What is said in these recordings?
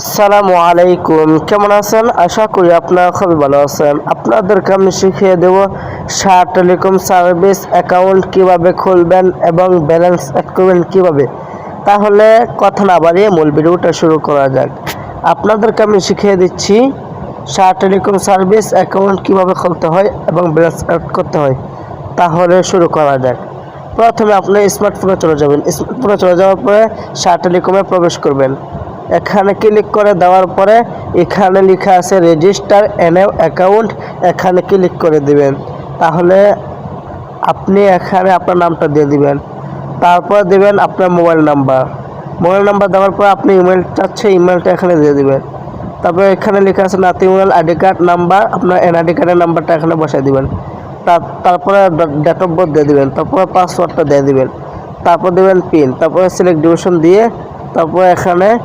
আসসালামু আলাইকুম। কেমন আছেন? আশা করি আপনারা খুবই ভালো আছেন। আপনাদেরকে আমি শিখিয়ে দেব শাহ টেলিকম সার্ভিস অ্যাকাউন্ট কীভাবে খুলবেন এবং ব্যালেন্স অ্যাড করবেন কীভাবে। তাহলে কথা না বাড়িয়ে মূল ভিডিওটা শুরু করা যাক। আপনাদেরকে আমি শিখিয়ে দিচ্ছি শাহ টেলিকম সার্ভিস অ্যাকাউন্ট কীভাবে খুলতে হয় এবং ব্যালেন্স অ্যাড করতে হয়। তাহলে শুরু করা যাক। প্রথমে আপনি স্মার্টফোনে চলে যাবেন। স্মার্টফোনে চলে যাওয়ার পরে শাহ টেলিকমে প্রবেশ করবেন। এখানে ক্লিক করে দেওয়ার পরে এখানে লেখা আছে রেজিস্টার এন অ্যাকাউন্ট এখানে ক্লিক করে দিবেন। তাহলে আপনি এখানে আপনার নামটা দিয়ে দিবেন। তারপর দিবেন আপনার মোবাইল নাম্বার মোবাইল নাম্বার দেওয়ার পর আপনি ইমেল চাচ্ছে ইমেলটা এখানে দিয়ে দিবেন। তারপর এখানে লেখা আছে নাতি মোবাইল আইডি কার্ড নাম্বার, আপনার এনআইডি কার্ডের নাম্বারটা এখানে বসাই দিবেন। তার- তারপরে ডেট অফ বার্থ দিয়ে দিবেন, তারপরে পাসওয়ার্ডটা দিয়ে দিবেন। তারপর দেবেন পিন তারপরে সিলেক্ট ডিভিশন দিয়ে তারপর এখানে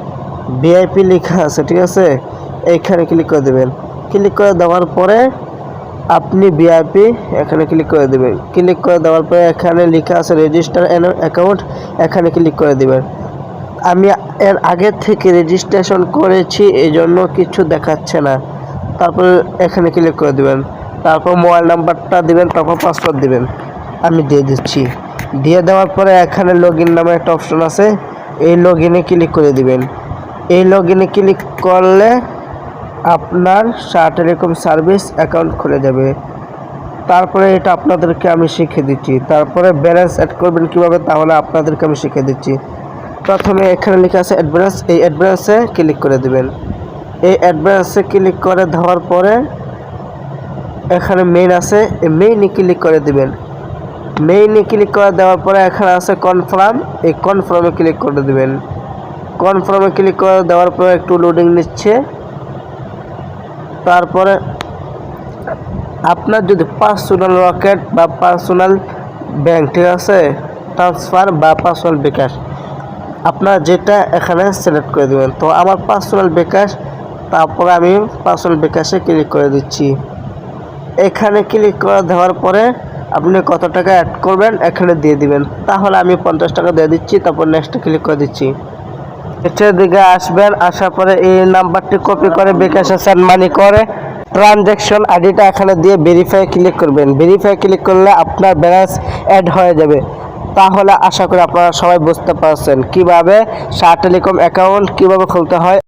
ভিআইপি লেখা আছে, ঠিক আছে? এইখানে ক্লিক করে দেবেন। ক্লিক করে দেওয়ার পরে আপনি ভিআইপি এখানে ক্লিক করে দেবেন। ক্লিক করে দেওয়ার পরে এখানে লেখা আছে রেজিস্টার অ্যাকাউন্ট এখানে ক্লিক করে দেবেন। আমি এর আগে থেকে রেজিস্ট্রেশন করেছি এই জন্য কিছু দেখাচ্ছে না। তারপর এখানে ক্লিক করে দেবেন। তারপর মোবাইল নাম্বারটা দিবেন, তারপর পাসওয়ার্ড দিবেন। আমি দিয়ে দিচ্ছি। দিয়ে দেওয়ার পরে এখানে লগ ইন নামে একটা অপশন আছে। এই লগ ইনে ক্লিক করে দিবেন। এই লগ ইনে ক্লিক করলে আপনার শাহ টেলিকম সার্ভিস অ্যাকাউন্ট খুলে যাবে। তারপরে এটা আপনাদেরকে আমি শিখে দিচ্ছি। তারপরে ব্যালেন্স অ্যাড করবেন কীভাবে, তাহলে আপনাদেরকে আমি শিখে দিচ্ছি। প্রথমে এখানে লেখা আছে অ্যাডভান্স এই অ্যাডভান্সে ক্লিক করে দিবেন। এই অ্যাডভান্সে ক্লিক করে দেওয়ার পরে এখানে মেইন আছে। এই মেইনে ক্লিক করে দিবেন। মেইনে ক্লিক করে দেওয়ার পরে এখানে আছে কনফার্ম এই কনফার্মে ক্লিক করে দিবেন। কনফার্মে ক্লিক করে দেওয়ার পরে একটু লোডিং নিচ্ছে। তারপরে আপনার যদি পার্সোনাল রকেট বা পার্সোনাল ব্যাংক ঠিক আছে? ট্রান্সফার বা পার্সোনাল বিকাশ। আপনার যেটা এখানে সিলেক্ট করে দেবেন। তো আমার পার্সোনাল বিকাশ, তারপরে আমি পার্সোনাল বিকাশে ক্লিক করে দিচ্ছি। এখানে ক্লিক করে দেওয়ার পরে আপনি কত টাকা অ্যাড করবেন এখানে দিয়ে দিবেন। তাহলে আমি পঞ্চাশ টাকা দিয়ে দিচ্ছি, তারপর নেক্সটে ক্লিক করে দিচ্ছি। নিচের দিকে আসবেন, আসার পরে এই নাম্বারটি কপি করে বিকাশে সেন্ড মানি করে ট্রানজ্যাকশন আইডিটা এখানে দিয়ে ভেরিফাই ক্লিক করবেন। ভেরিফাই ক্লিক করলে আপনার ব্যালেন্স অ্যাড হয়ে যাবে। তাহলে আশা করি আপনারা সবাই বুঝতে পারছেন। কীভাবে? শাহ টেলিকম অ্যাকাউন্ট কীভাবে খুলতে হয়?